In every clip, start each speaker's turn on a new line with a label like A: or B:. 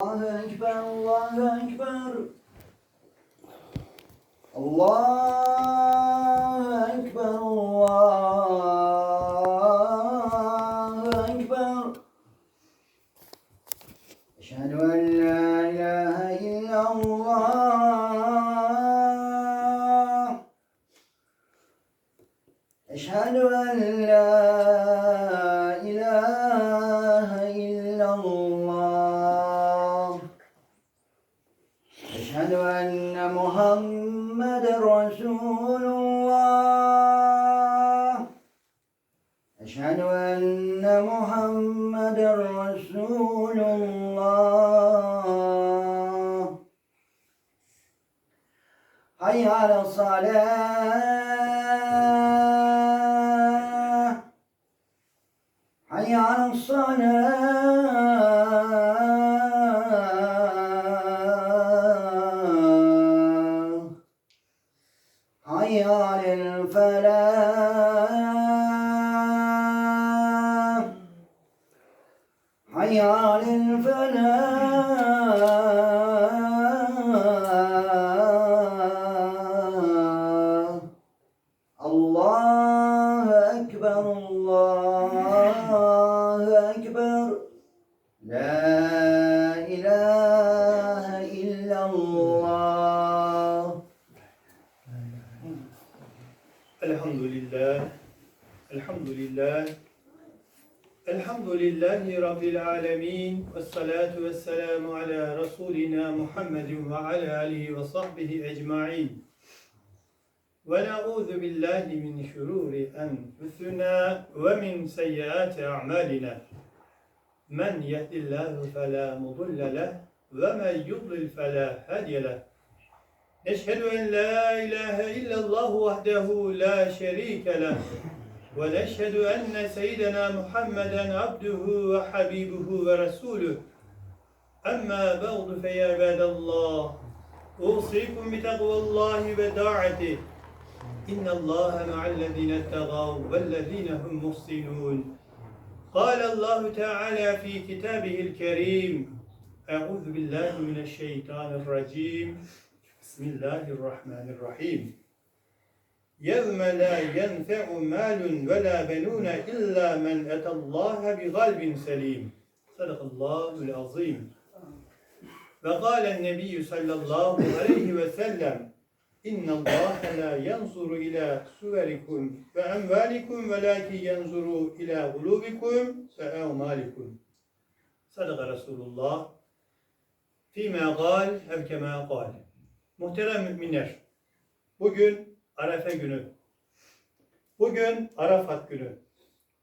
A: Allahu Ekber, Allahu Ekber. Allahu Ekber, Allahu Ekber. Eşhedü en la ilahe illallah. Eşhedü en la ilahe Hayy ala salah. Hayy ala salah. Hayy ala falah. Hayy ala falah. إلا الله. الحمد لله. الحمد
B: لله. الحمد لله رب العالمين. والصلاة والسلام على رسولنا محمد وعلى آله وصحبه أجمعين. ونعوذ بالله من شرور أنفسنا ومن سيئات أعمالنا. من يهد الله فلا مضل له men yudlil fela hadiye leh. نشهد أن لا إله إلا الله وحده لا شريك له. ونشهد أن سيدنا محمدا عبده وحبيبه ورسوله. أما بعد فيا عباد الله أوصيكم بتقوى الله وطاعته إن الله مع الذين اتقوا والذين هم محسنون. قال الله تعالى في كتابه الكريم Euzu billahi mineşşeytanirracim. Bismillahirrahmanirrahim. Yevme la yenfe'u malun ve la benune illa men etallaha bi galbin selim. Sadakallahul azim. Ve galen nebiyyü sallallahu aleyhi ve sellem İnna Allah la yanzuru ila suverikum ve emvalikum ve laki yanzuru ila gulubikum ve evmalikum. Sadaka Resulullah Fîmâ gâl evkemâ gâl. Muhterem müminler, bugün Arefe günü. Bugün Arafat günü.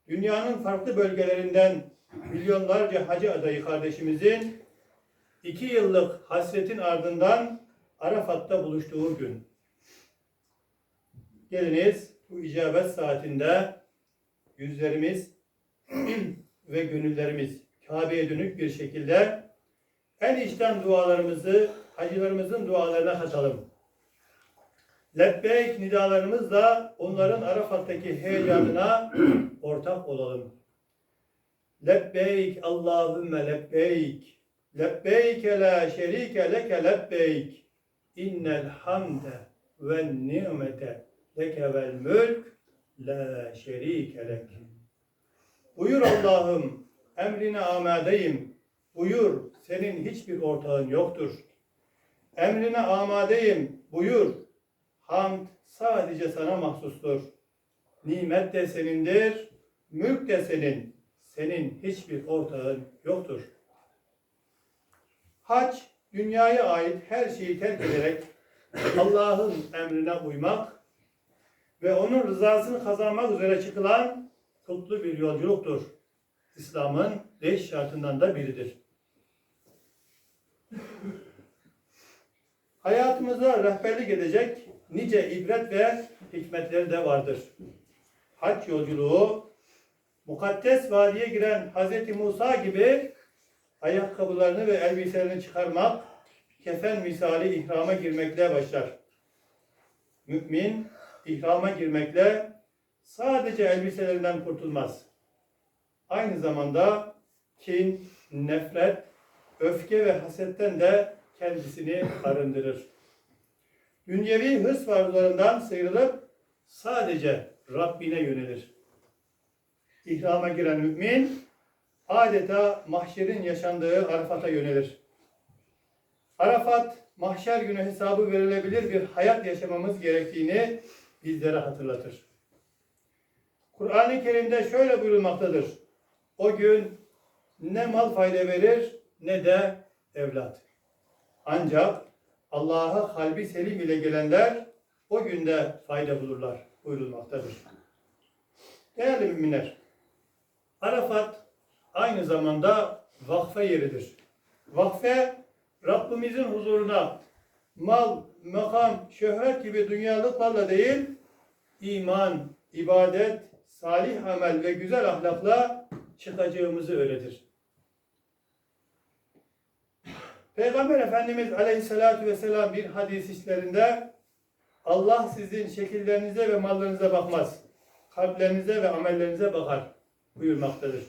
B: Dünyanın farklı bölgelerinden milyonlarca hacı adayı kardeşimizin iki yıllık hasretin ardından Arafat'ta buluştuğu gün. Geliniz bu icabet saatinde yüzlerimiz ve gönüllerimiz Kabe'ye dönük bir şekilde en içten dualarımızı hacılarımızın dualarına katalım. Lebbeyk nidalarımızla onların Arafat'taki heyecanına ortak olalım. Lebbeyk Allahümme lebbeyk. Lebbeyke la şerike leke lebbeyk. İnnel hamde ve nimete leke vel mülk la şerike lek. Buyur Allah'ım emrine amadeyim. Buyur senin hiçbir ortağın yoktur. Emrine amadeyim. Buyur. Hamd sadece sana mahsustur. Nimet de senindir. Mülk de senin. Senin hiçbir ortağın yoktur. Hac, dünyaya ait her şeyi terk ederek Allah'ın emrine uymak ve onun rızasını kazanmak üzere çıkılan kutlu bir yolculuktur. İslam'ın beş şartından da biridir. Hayatımıza rehberlik edecek nice ibret ve hikmetleri de vardır. Hac yolculuğu, mukaddes vadiye giren Hz. Musa gibi ayakkabılarını ve elbiselerini çıkarmak, kefen misali ihrama girmekle başlar. Mümin, ihrama girmekle sadece elbiselerinden kurtulmaz. Aynı zamanda kin, nefret, öfke ve hasetten de kendisini arındırır. Dünyevi hırs ve arzularından sıyrılıp sadece Rabbine yönelir. İhrama giren mümin adeta mahşerin yaşandığı Arafat'a yönelir. Arafat, mahşer günü hesabı verilebilir bir hayat yaşamamız gerektiğini bizlere hatırlatır. Kur'an-ı Kerim'de şöyle buyurulmaktadır. O gün ne mal fayda verir ne de evlat. Ancak Allah'a kalbi selim ile gelenler o günde fayda bulurlar buyurulmaktadır. Değerli müminler, Arafat aynı zamanda vakfe yeridir. Vakfe Rabbimizin huzuruna mal, makam, şöhret gibi dünyalıklarla değil, iman, ibadet, salih amel ve güzel ahlakla çıkacağımızı öğretir. Peygamber Efendimiz Aleyhisselatü Vesselam bir hadis işlerinde Allah sizin şekillerinize ve mallarınıza bakmaz. Kalplerinize ve amellerinize bakar buyurmaktadır.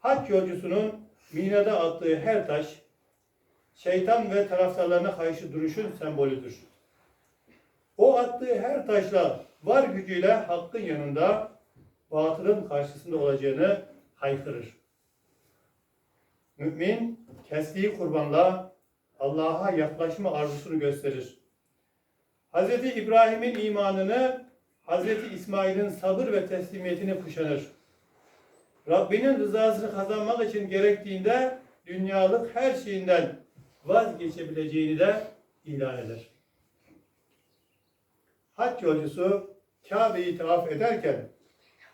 B: Hac yolcusunun minada attığı her taş şeytan ve taraftarlarına karşı duruşun sembolüdür. O attığı her taşla var gücüyle hakkın yanında batılın karşısında olacağını haykırır. Mümin kestiği kurbanla Allah'a yaklaşma arzusunu gösterir. Hz. İbrahim'in imanını, Hz. İsmail'in sabır ve teslimiyetini kuşanır. Rabbinin rızasını kazanmak için gerektiğinde dünyalık her şeyinden vazgeçebileceğini de ilan eder. Hac yolcusu Kabe'yi tavaf ederken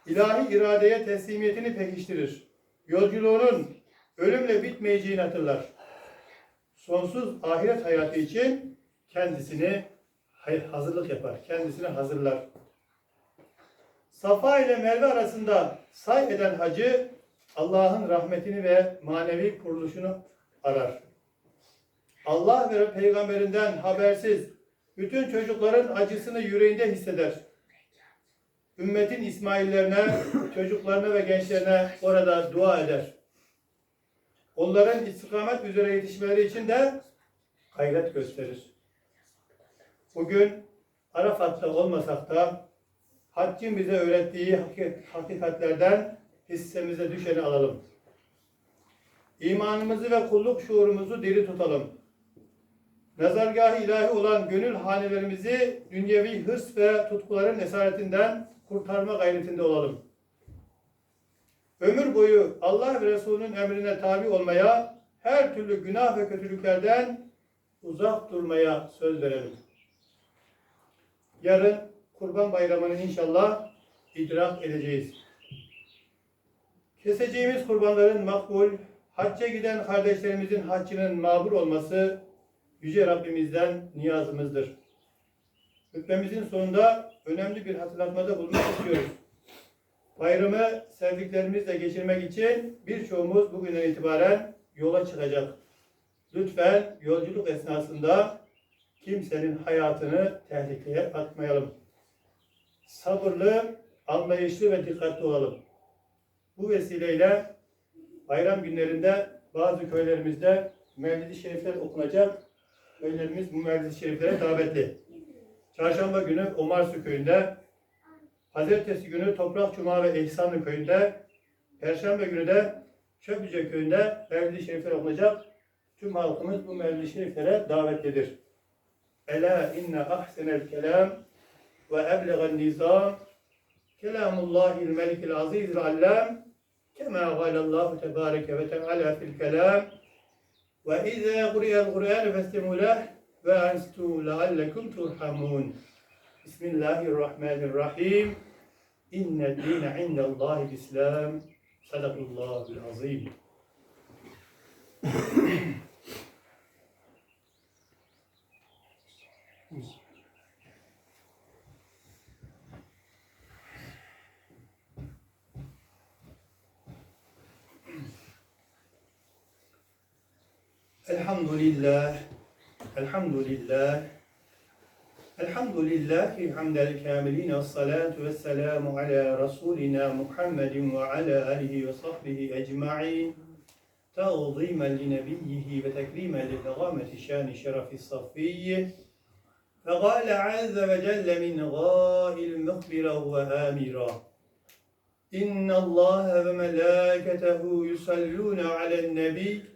B: ilahi iradeye teslimiyetini pekiştirir. Yolculuğunun ölümle bitmeyeceğini hatırlar. Sonsuz ahiret hayatı için kendisini hazırlık yapar, kendisini hazırlar. Safa ile Merve arasında say eden hacı Allah'ın rahmetini ve manevi kuruluşunu arar. Allah ve peygamberinden habersiz bütün çocukların acısını yüreğinde hisseder. Ümmetin İsmaillerine, çocuklarına ve gençlerine orada dua eder. Onların istikamet üzere yetişmeleri için de gayret gösterir. Bugün Arafat'ta olmasak da Haccın bize öğrettiği hakik- hakikatlerden hissemize düşeni alalım. İmanımızı ve kulluk şuurumuzu diri tutalım. Nazargahı ilahi olan gönül hanelerimizi dünyevi hırs ve tutkuların esaretinden kurtarma gayretinde olalım. Ömür boyu Allah ve Resulünün emrine tabi olmaya, her türlü günah ve kötülüklerden uzak durmaya söz verelim. Yarın Kurban Bayramı'nı inşallah idrak edeceğiz. Keseceğimiz kurbanların makbul, hacca giden kardeşlerimizin haccının mabur olması Yüce Rabbimizden niyazımızdır. Hutbemizin sonunda önemli bir hatırlatmada bulunmak istiyoruz. Bayramı sevdiklerimizle geçirmek için birçoğumuz bugünden itibaren yola çıkacak. Lütfen yolculuk esnasında kimsenin hayatını tehlikeye atmayalım. Sabırlı, anlayışlı ve dikkatli olalım. Bu vesileyle bayram günlerinde bazı köylerimizde Mevlid-i Şerifler okunacak. Köylerimiz bu Mevlid-i Şeriflere davetli. Çarşamba günü Omarsu köyünde, Pazartesi günü Toprak Cuma ve İhsanlı köyünde, Perşembe günü de Çöpüce köyünde Mevlid-i Şerifler okunacak. Tüm halkımız bu Mevlid-i Şeriflere davetlidir. Ela inne ahsenel kelam ve eblegan nizam kelamullahil melikil azizil allam kema galallahu tebareke ve teala fil kelam ve izâ kuriyel Kur'an festemu leh ve anstu leallekum turhamun بسم الله الرحمن الرحيم إن الدين عند الله الإسلام صدق الله العظيم الحمد لله الحمد لله الحمد لله حمد الكاملين والصلاة والسلام على رسولنا محمد وعلى آله وصحبه أجمعين تعظيما لنبيه وتكريما لكرامة شان شرف الصفي فقال عز وجل من غائل مخبرا وآمرا إن الله وملائكته يصلون على النبي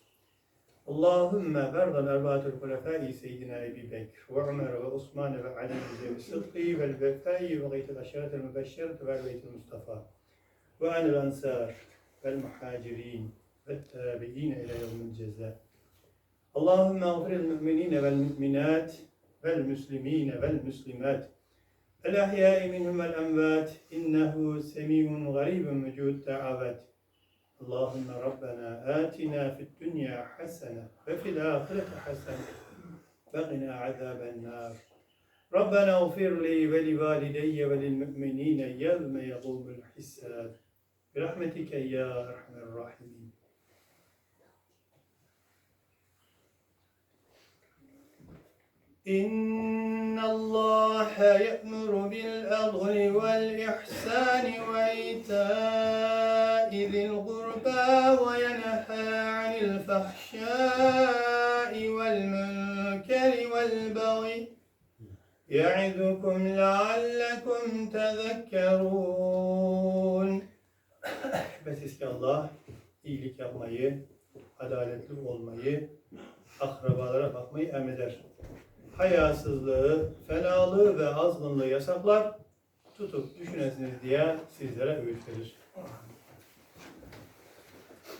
B: اللهم برض الأربعة الخلفاء سيدنا أبي بكر وعمر وعثمان وعلي ذوي الصدق والوفاء وغيث العشرة المبشرة والبيت المصطفى وعن الأنصار والمهاجرين والتابعين إلى يوم الجزاء اللهم اغفر للمؤمنين والمؤمنات والمسلمين والمسلمات الأحياء منهم والأموات إنه سميع غريب مجود دعوات اللهم ربنا آتنا في الدنيا حسنة وفي الآخرة حسنة وقنا عذاب النار. ربنا اغفر لي ولوالدي وللمؤمنين يوم يقوم الحساب. برحمتك يا أرحم الراحمين. إن الله يأمر بالعدل والإحسان وإيتاء ذي القربى وينهى عن الفحشاء والمنكر والبغي يعظكم لعلكم تذكرون Şüphesiz ki Allah iyilik yapmayı, adaletli olmayı, akrabalara bakmayı emreder. Hayasızlığı, fenalığı ve azgınlığı yasaklar, tutup düşünesiniz diye sizlere öğüt verir.